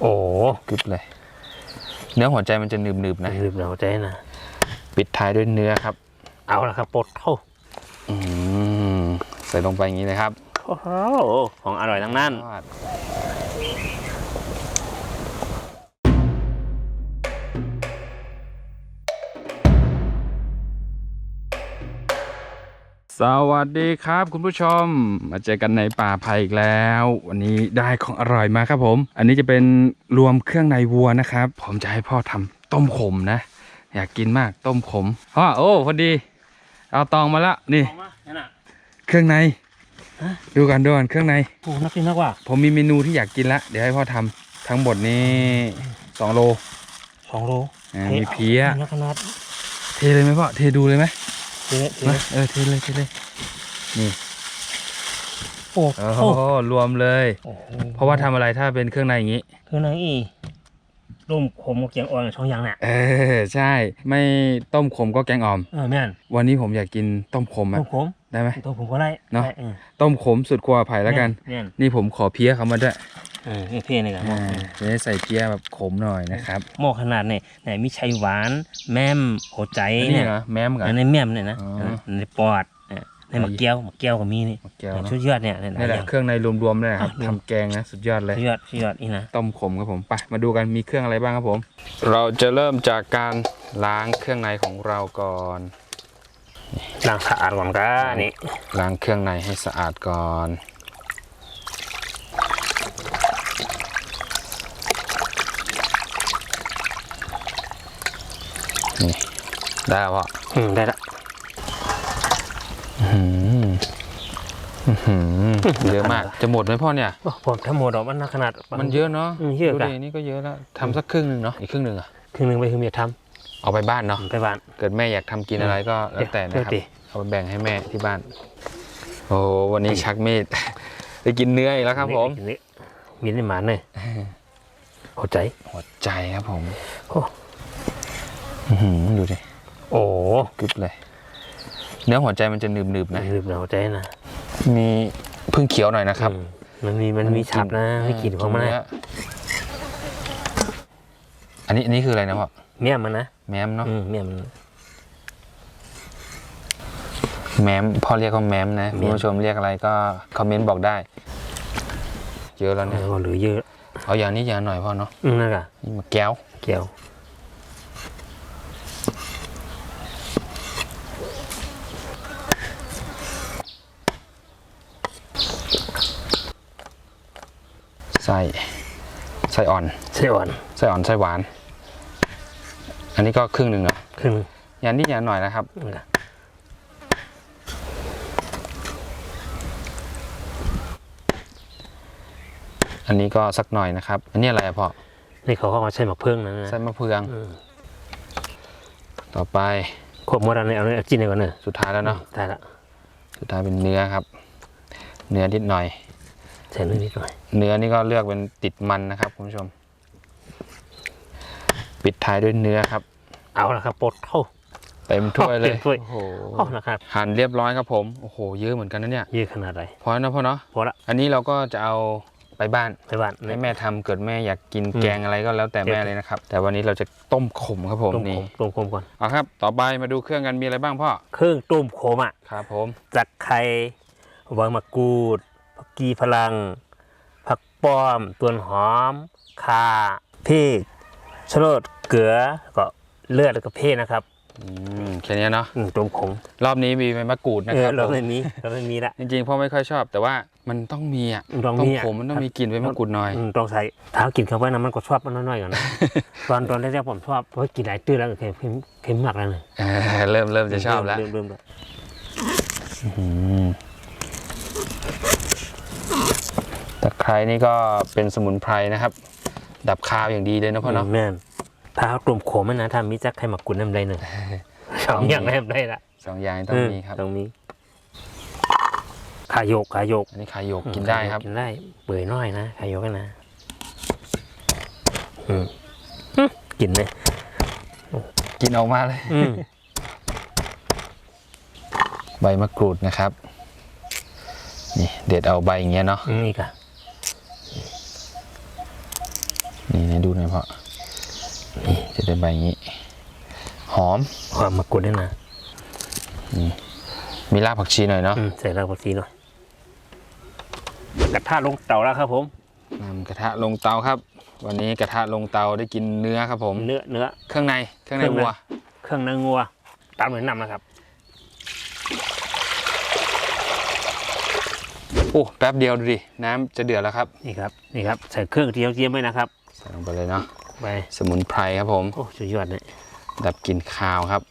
โอ้กึบเลย เนื้อหัวใจมันจะหนึบๆนะลืมเราใจนะ ปิดท้ายด้วยเนื้อครับ เอาละครับปลดเข้าอืมใส่ลงไปอย่างนี้เลยครับ โอ้โหของอร่อยทั้งนั้น สวัสดีครับคุณผู้ชม มาเจอกันในป่าไผ่อีกแล้ว วันนี้ได้ของอร่อยมาครับผม อันนี้จะเป็นรวมเครื่องในวัวนะครับ ผมจะให้พ่อทำต้มขมนะ อยากกินมากต้มขมพ่อโอ้พอดี เอาตองมาแล้วนี่ เอามาเนี่ยนะเครื่องในฮะ ดูกันดูกันเครื่องใน โอ้นักกินนักว่าผมมีเมนูที่อยากกินละเดี๋ยวให้พ่อทำทั้งหมดนี้สองโลสองโลอ่ามีเพี้ยนักขนาดเทเลยไหมพ่อเทดูเลยไหมเจ๊เจ๊ มาเออเทเลยเทเลยนี่โอ้โอ้โหโหรวมเลยโอ้โหเพราะว่าทำอะไรถ้าเป็นเครื่องในอย่างนี้คือนังอีร่มขมกับเกียงอ่อนช่องยางเนี่ยเออใช่ ไม่ต้มขมก็แกงอ่อมเออแม่นวันนี้ผมอยากกินต้มขมอะต้มขม ได้ไหมต้มขมก็ได้เนาะได้ออต้มขมสุดครัวไผ่แล้วกันแม่นนี่ผมขอเพี้ยเขามาด้วยเออนี่เพี้ยนี่กันอ่าจะได้ใส่เพี้ยแบบขมหน่อยนะครับหม้อขนาดเนี่ยไหนมีชัยหวาน แม่มหัวใจอันนี้เนี่ยเหรอแม้มกับอันในแม่มเนี่ยนะอ๋อเออในปอดเนี่ยในมะเกี้ยวมะเกี้ยวก็มีนี่มะแก้วเนอะชุดยอดเนี่ยเนี่ยนี่แหละอย่างเครื่องในรวมๆเลยครับอะทำแกงนะสุดยอดเลยชุดยอดชุดยอดนี่นะต้มขมครับผมไปมาดูกันมีเครื่องอะไรบ้างครับผม เราจะเริ่มจากการล้างเครื่องในของเราก่อน ล้างสะอาดก่อนก็นี่ล้างเครื่องในให้สะอาดก่อนนี่ได้แล้วพ่ออืมได้ละอื้อหืออื้อหือเยอะมาก จะหมดไหมพ่อเนี่ยโอ้ผมทั้งหมดออกมันนักขนาด มันเยอะเนาะอืมเยอะดูกะดินี่ก็เยอะแล้วทำสักครึ่งหนึ่งเนาะอีกครึ่งหนึ่งอะครึ่งหนึงไปคือเมียท เอาไปบ้านเนาะำไปบ้าน เกิดแม่อยากทำกินอะไรก็แล้วแต่นะคเดี๋รัยวบดิเอาไปแบ่งให้แม่ที่บ้าน โอ้โหวันนี้ชักมีดได้กินเนื้ออีกแล้วครับ ผมนี่มีได้หมาเลยหัวใจหัวใจครับผมโอ้อื้อหือดูดิโอ้กึบเลย เนื้อหัวใจมันจะหนึบๆนะลืมหัวใจนะมีพึ่งเขียวหน่อยนะครับอืมมันมีมันมีฉับนะให้กลินของมันเนื้นะออันนี้อันนี้คืออะไรนะพ่อเมี่ยมมันนะ แมมเนาะอืมเมี่ยมมันแมมพ่อเรียกว่าแมมนะแมม คุณผู้ชมเรียกอะไรก็คอมเมนต์บอกได้ เยอะแล้วเอเนี่ยอหรือเยอะเอาอย่างนี้อย่างหน่อยพ่อเนาะอืมนั่นกะนี่มาแก้วเกี่ยวไส้ไส้อ่อนเส้อ่อนไส้อ่อนไส้หวาน อันนี้ก็ครึ่งหนึ่งเนาะครึ่งหนึ่งอย่างนี้อย่างหน่อยนะครับนั่นกะอันนี้ก็สักหน่อยนะครับ อันนี้อะไรอะพ่อนี่เขาเข้ามาใช้หมักเพิ่งนั่นนะไส้มะเฟืองอืมต่อไปควบหมดอันนี้เอาเนี่ยจิ้นเลยก่อนเนอะสุดท้ายแล้วเนาะได้ละสุดท้ายเป็นเนื้อครับ เนื้อนิดหน่อยใส่เรื่องนิดหน่อย เนื้อนี่ก็เลือกเป็นติดมันนะครับคุณผู้ชม ปิดท้ายด้วยเนื้อครับ เอาละครับปลดเข้าเต็มถ้วยเลยเต็มถ้วยโอ้โหโอ้นะครับหั่นเรียบร้อยครับผมโอ้โหเยอะเหมือนกันนะเนี่ยเยอะขนาดไหนพอแล้วนะพ่อเนาะพอละอันนี้เราก็จะเอาไปบ้านไปบ้านให้แม่ทำเกิดแม่อยากกินอืมแกงอะไรก็แล้วแต่แม่เลยนะครับ แต่วันนี้เราจะต้มขมครับผมต้มนี่ขมต้มขมก่อนเอาครับ ต่อไปมาดูเครื่องกันมีอะไรบ้างพ่อเครื่องต้มขมอะครับผมจากไข่ใบมะกรูดผักกีพลัง ผักป้อมตัวนหอมข่าพริกชะโรดเกลือแล้วก็ เลือดแล้วก็เพศนะครับอืมแค่นี้เนาะอืมต้มขมรอบนี้มีใบมะกรูดนะเอคอรับเราผมไม่มีเราไม่มีละ จริงๆพ่อไม่ค่อยชอบ แต่ว่ามันต้องมีอะต้องต้มีมอะขมมันต้องมีกลิ่นใบมะกรูดหน่อย อืมต้องใส่ถ้ากินเข้าไปนะมันก็ชอบมันน้อยๆก่อนนะ ตอนตอนแรกๆผมชอบเพราะกินหลายตื้อแล้วเค็มเค็มเค็มมากแล้วเลยเออเริ่มเริ่มจะชอบแล้ว เริ่มเริ่มเริ่มอืมตะไคร้นี่ก็เป็นสมุนไพรนะครับ ดับคาวอย่างดีเลยนะพ่อเนาะ แม่น ถ้าเขากลุ่มขมมันนะถ้ามีจักไข่หมักกุนน้ำได้หนึ่งสองอย่างได้ได้ละสองอย่างต้องมีครับต้องมีขาโยกขาโยกอันนี้ขาโยกกินได้ครับกินได้เปื่อยน้อยนะขาโยกกันนะอืมอืมกินเลยกินออกมาเลยอืมใบมะกรูดนะครับ นี่ เด็ดเอาใบอย่างเงี้ยเนาะนี่ค่ะนี่นะดูหน่อยพ่อนี่ จะได้ใบอย่างนี้ หอมความมากรูดด้วยนะมีรากผักชีหน่อยเนาะอืมใส่รากผักชีหน่อยกระทะลงเตาแล้วครับ ผมนำกระทะลงเตาครับ วันนี้กระทะลงเตาได้กินเนื้อครับ ผม เนื้อเนื้อ เครื่องในเครื่องในเครื่องในวัวเครื่องเนื้องัว ตามเหมือนนำนะครับโอ้แป๊บเดียวดูดิ น้ำจะเดือดแล้วครับ นี่ครับ นี่ครับ ใส่เครื่องเจียวเจียมไว้นะครับ ใส่ลงไปเลยเนาะ ไปสมุนไพรครับผมโอ้สุดยอดเลยดับกลิ่นคาวครับ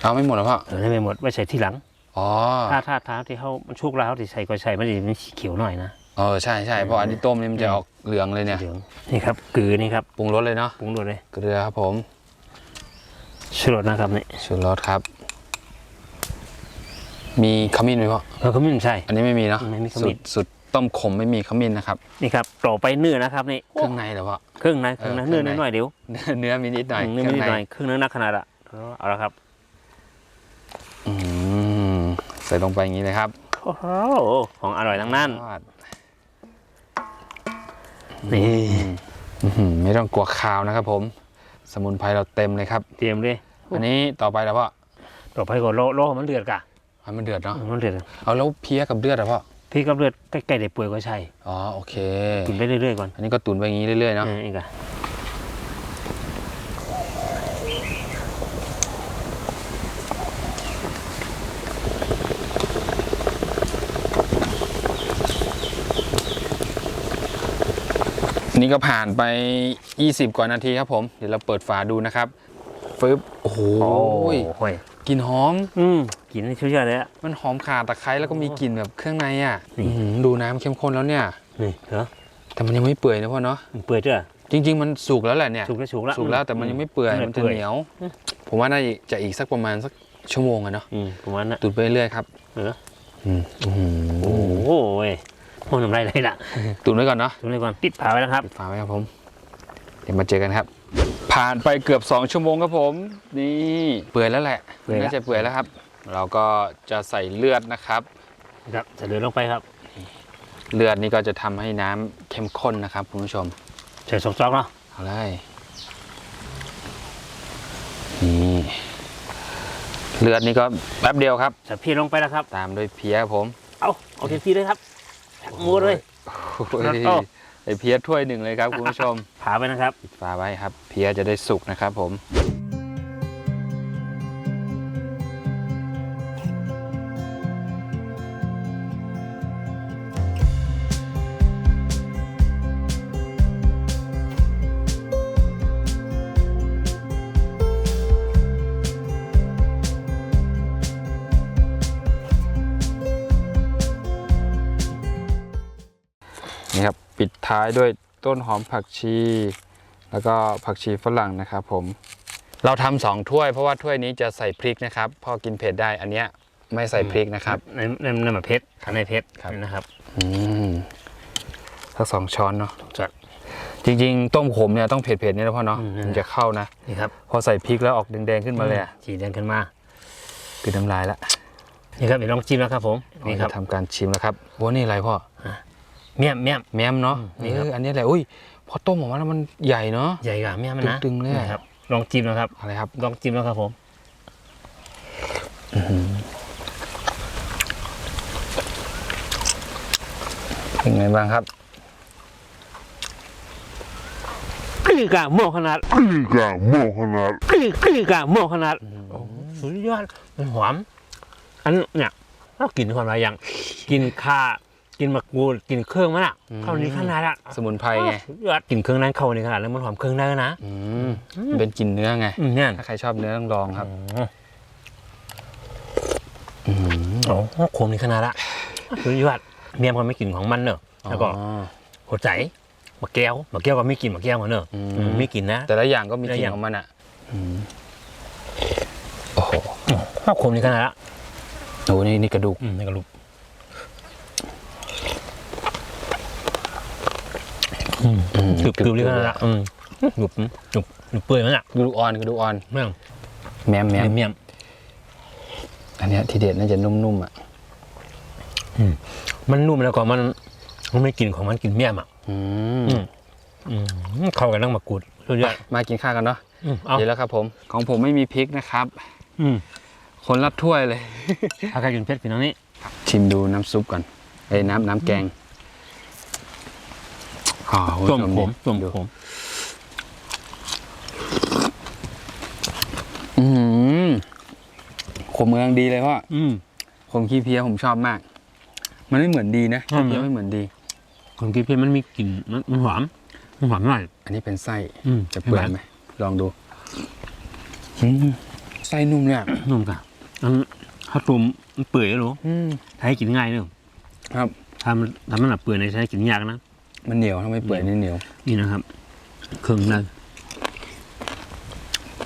เอาไม่หมดแล้วพ่อเออได้ไม่หมดไว้ใส่ที่หลังอ๋อถ้าถ้าถ้าที่เขามันชุกแล้วที่ใส่ก็ใส่มันจะมันสีเขียวหน่อยนะเออใช่ใช่เพราะอันนี้ต้มนี่มันจะออกเหลืองเลยเนี่ยเหลืองนี่ครับเกลือนี่ครับปรุงรสเลยเนาะปรุงรสเลยเกลือครับผมชูรสนะครับนี่ชูรสครับ มีขมิ้นไหมพ่อเราก็ไม่ใช่ อันนี้ไม่มีเนาะไม่มีขมิ้นสูตรสู ตรต้มขมไม่มีขมิ้นนะครับนี่ครับต่อไปเนื้อนะครับนี่เครื่องในเหรอพ่อเครื่องในเครื่องในเออเนื้อเครื่องในน้อยๆเดี๋ยวเนื้อเนื้อมีนิดหน่อยเนื้อเครื่นิองดในหน่อยเครื่องเนื้อนักขนาดอะเอาละครับอืมใส่ลงไปอย่างนี้เลยครับโอ้โหของอร่อยทั้งนั้นทอดนี่อื้อหือไม่ต้องกลัวคาวนะครับ ผม สมุนไพรเราเต็มเลยครับเตรียมเลยอันนี้ต่อไปแล้วพ่อต่อไปก็โลโลให้มันเดือดกะให้มันเดือดเนาะมันเดือดเอาแล้วเพี้ยกับเลือดอะพ่อ พี่กับเลือดใกล้ๆได้เปื่อยก็ใช่อ๋อโอเคกินไปเรื่อยๆก่อน อันนี้ก็ตุ๋นไปอย่างนี้เรื่อยๆเนาะเอออีกอะอันนี้ก็ผ่านไป 20 กว่านาทีครับผม เดี๋ยวเราเปิดฝาดูนะครับ ฟึบโอ้โหโอ้ยกลิ่นหอม อืมกินให้ชื่อเลยอะมันหอมข่าตะไคร้แล้วก็มีกลิ่นแบบเครื่องในอะนี่อื้อหือดูน้ำเข้มข้นแล้วเนี่ยนี่เหรอแต่มันยังไม่เปื่อยนะพ่อเนาะมันเปื่อยเจ้าจริง ๆ มันสุกแล้วแหละเนี่ยสุกแล้วสุกแล้วสุกแล้วแต่มันยังไม่เปื่อยมันจะเหนียวอืมผมว่าน่าจะอีกสักประมาณสักชั่วโมงอะเนาะอืมประมาณนั้นตุ๋นไปเรื่อยๆครับเอออืมอื้อหือโอ้โหเว้ยห้องน้ำลายไหลละตุ๋นไว้ก่อนเนาะดูเลยก่อนปิดฝาไว้นะครับปิดฝาไว้ครับผม เดี๋ยวมาเจอกันครับ ผ่านไปเกือบ 2 ชั่วโมงครับผม นี่เปื่อยแล้วแหละเปื่อยแล้ว น่าจะเปื่อยแล้วครับ เราก็จะใส่เลือดนะครับ ครับจะเดือดลงไปครับเลือดนี่ก็จะทำให้น้ำเข้มข้นนะครับคุณผู้ชม ใส่ซอกๆเนาะเอาเลยนี่เลือดนี่ก็แป๊บเดียวครับ ใส่พี่ลงไปแล้วครับ ตามด้วยเพี้ยครับผม เอาเอาเต็มที่เลยครับหมูเลย โอ้ยแล้วก็ ไอเพี้ยถ้วยหนึ่งเลยครับคุณผู้ชม ผาไปนะครับ ปิดฝาไว้ครับ เพี้ยจะได้สุกนะครับผม ดท้ายด้วยต้นหอมผักชี แล้วก็ผักชีฝรั่งนะครับผม เราทำสองถ้วยเพราะว่าถ้วยนี้จะใส่พริกนะครับ พอกินเผ็ดได้อันเนี้ยไม่ใส่พริกนะครับในในในมะเพชรข้างในเพชรครับนะครับอืมสักสองช้อนเนาะจัดจริงๆ ต้มขมเนี่ยต้องเผ็ดๆนี่นะพ่อเนาะอืมมันจะเข้านะนี่ครับพอใส่พริกแล้วออกแดงๆขึ้นมาเลยอะสีแดงขึ้นมาคือน้ำลายละนี่ครับเดี๋ยวลองจิ้มแล้วครับผมนี่ครับเราจะทำการชิมแล้วครับว่านี่อะไรพ่อ เมี่ยมเมี่ยมแมมเนาะอืมนี่นี่ครับอันนี้แหละอุ้ยพอต้มออกมาแล้วมันใหญ่เนาะใหญ่กว่าเมี่ยมนะตึงๆเลยอะนี่ครับลองจิ้มนะครับอะไรครับลองจิ้มแล้วครับผมเป็นไงบ้างครับกรีกาโมขนาด Liga Mohanat. กรีกรีกาโมขนาดโอ้โหสุดยอดมันหอมอันเนี่ยเรากินความอะไรอย่าง กินข่า กินมะกรูดกินเครื่องมันอะอืม เข้านี้ขนาดอะสมุนไพรไงสุดยอดกินเครื่องนั้นเข้านี้ขนาดแล้วมันหอมเครื่องได้นะอืมมันเป็นกลิ่นเนื้อไง อืมเนี่ยถ้าใครชอบเนื้อต้องลองครับอืมโอ้โหขมนี่ขนาดละสุดยอดเมียมก็ไม่กลิ่นของมันเนอะแล้วก็อ๋อ หัวใจมะแก้วมะแก้วก็ไม่กลิ่นมะแก้วเหมือนเนอะอืม อืมไม่กลิ่นนะ แต่ละอย่างก็มีกแต่ละลิ่อนย่างของมันอะอืมโอ้โหชอบขมนี่ขนาดละโอ้นี่นี่กระดูกอืมนี่ก็รูปก รึบกรึบนี่ขนาดละอืมหนุบหนุบหนุบเปื่อยมันอะกระดูกอ่อนกระดูกอ่อนแม่งแมมแมมเมี่ยมอันเนี้ยทีเด็ดน่าจะนุ่มๆอะมันนุ่มแล้วก็มันมันไม่กลิ่นของมันกลิ่นเมี่ยมอะอืมอืมเข้ากันต้องมากรูดสุดยอดมากินข้าวกันเนาะอืมเอาเดี๋ยวแล้วครับ ผม ของผมไม่มีพริกนะครับ อืมคนรับถ้วยเลยถ้าใครกินเผ็ดพี่น้องนี่ชิมดูน้ำซุปก่อนไอ้ยน้ำน้ำแกง อ๋อคุณต้มผู้ชขมดิต้มดูขมอืมขมกำลังดีเลยพ่ออืมขมขี้เพี้ยผมชอบมาก มันไม่เหมือนดีนะอืมขี้เพี้ยไม่เหมือนดีคนกินเผ็ดมันมีกลิ่นมันมันหวานมันหวานหน่อยอันนี้เป็นไส้อืมจะเปื่อยไหมลองดูอืมไส้นุ่มเลยอะนุ่มกะอันถ้าตุ่มมันเปื่อยแล้วหรออืมใช้กินง่ายเนอะครับถ้ามันถ้ามันแบบเปื่อยในใช้กินยากนะ มันเหนียวทำไมเปื่อยนี่เหนียวนี่นะครับเครื่องใน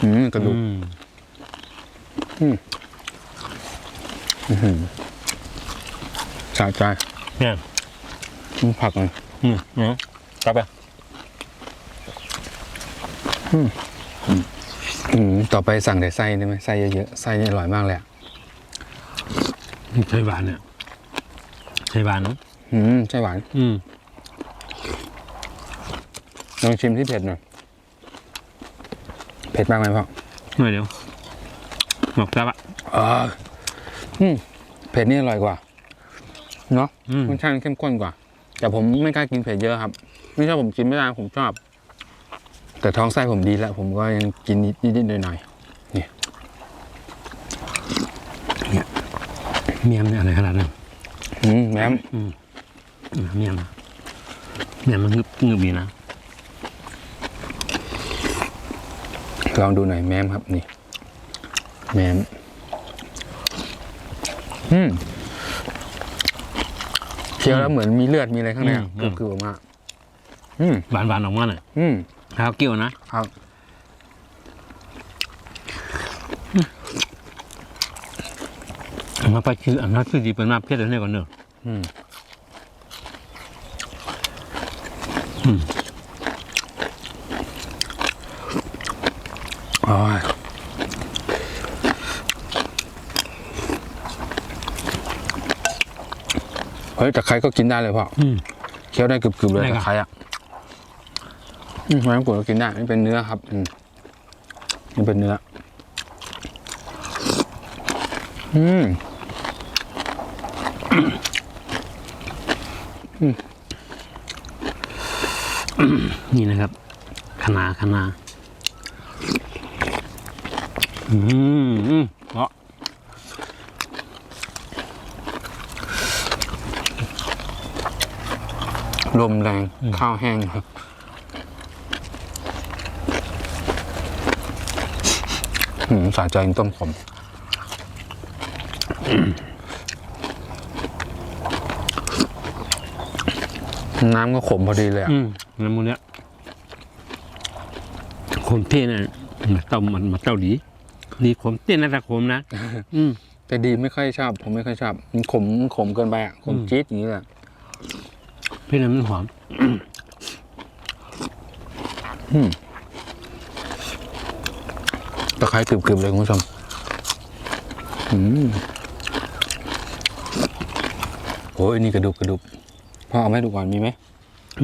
อืมกระดูกอืมสะใจเนี่ยมีผักเลยอืมเนาะกลับไปอืมต่อไปสั่งแต่ไส้ได้ไหมไส้เยอะๆไส้นี่อร่อยมากเลยอะใช่หวานเนี่ยใช่หวานเนาะอืมไส้หวาน อืม ลองชิมที่เผ็ดหน่อย เผ็ดมากไหมพ่อหน่อยเดียวหมกกลับอะอ่าอืมเผ็ดนี่อร่อยกว่า เนาะอืม รสชาติเข้มข้นกว่า แต่ผมไม่กล้ากินเผ็ดเยอะครับ ไม่ใช่ผมกินไม่ได้ผมชอบ แต่ท้องไส้ผมดีแล้ว ผมก็ยังกินนิดๆหน่อยเมียมเนี่ยอะไรขนาดนั้นๆอืมแม้มอืมเมียมเมียมมันงึบงึบดีนะ ลองดูหน่อยแม้มครับนี่ แม้มอืมเคี้ยวแล้วเหมือนมีเลือดมีอะไรข้างในอะคือคือออกมาอืมหวานหวานๆออกมาหน่อยอืมข้าวเกี่ยวนะครับ อันมาไปคืออันนั้นคือดีเป็นมาเพี้ยนเลยก่อนเนอะอืม อืม โอ้ย เฮ้ยแต่ใครก็กินได้เลยพ่ออืม เคี้ยวได้กรึบๆเลยได้ครับตะไคร้อะอืมไม้มะกรูดก็กินได้นี่เป็นเนื้อครับ อืมนี่เป็นเนื้อ อืมนี่นะครับคะนาคะนา อืมอืมเพราะลมแรง ข้าวแห้งครับอืมสาใจกินต้มขมน้ำก็ขมพอดีเลยอะอืมน้ำมันเนี้ยคนเท่เนี่ยมาเต้ามันมาเต้าดี ดีขมเต้นนะแต่ขมนะ อืมแต่ดีไม่ค่อยชอบ ผมไม่ค่อยชอบมันขมขมเกินไปอะขมอืมจี๊ดอย่างนี้แหละเพี่น้ำมันหอมตะไคร้กรึบๆเลยคุณผู้ชมอืมโอ้ยนี่กระดูกกระดูกพ่อเอาไหมดูก่อนมีไหม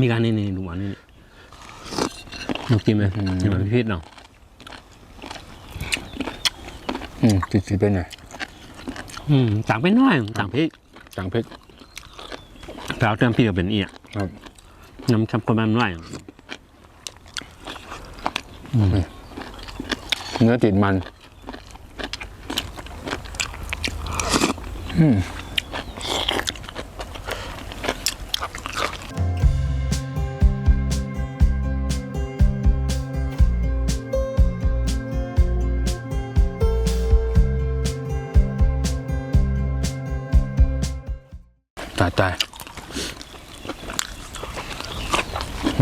มีการนี่นี่ดูหวานนี่นี่ลองกินไหมอืมเห็นไหมพี่พีชเนาะ อืมจืดๆไปหน่อยอืมต่างไปหน้อยต่างพี่จังพริกแต่เอาเติมพี่ก็เป็นเอียครับน้ำชำคนมันน้อยเนื้อติดมัน อืมายตาย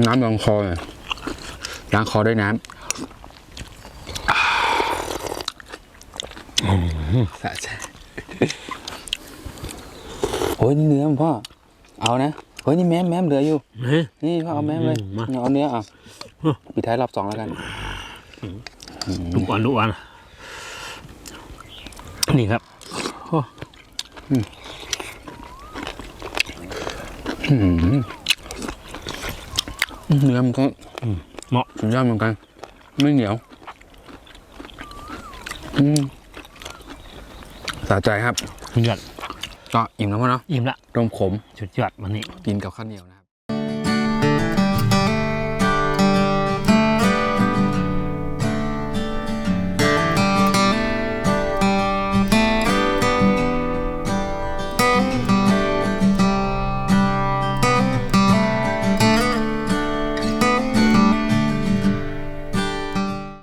น้ำลองคอหน่อยล้างคอด้วยน้ำสะใจโอ้ยนี่เนื้อมันพ่อ เอานะเฮ้ยนี่แม้มแม้มเหลืออยู่เฮ้ยนี่พ่อเอาแม้มเลยอืมมาเอาเนื้ออะอืมปิดท้ายรอบสองแล้วกันลูกอ่อนลูกอ่อนนี่ครับโอ้ เนื้อมันก็เหมาะสุดยอดเหมือนกัน ไม่เหนียวอืมสะใจครับสุดยอดก็อิ่มแล้วเนาะอิ่มละรมขมสุดยอดวันนี้กินกับข้าวเหนียวนะ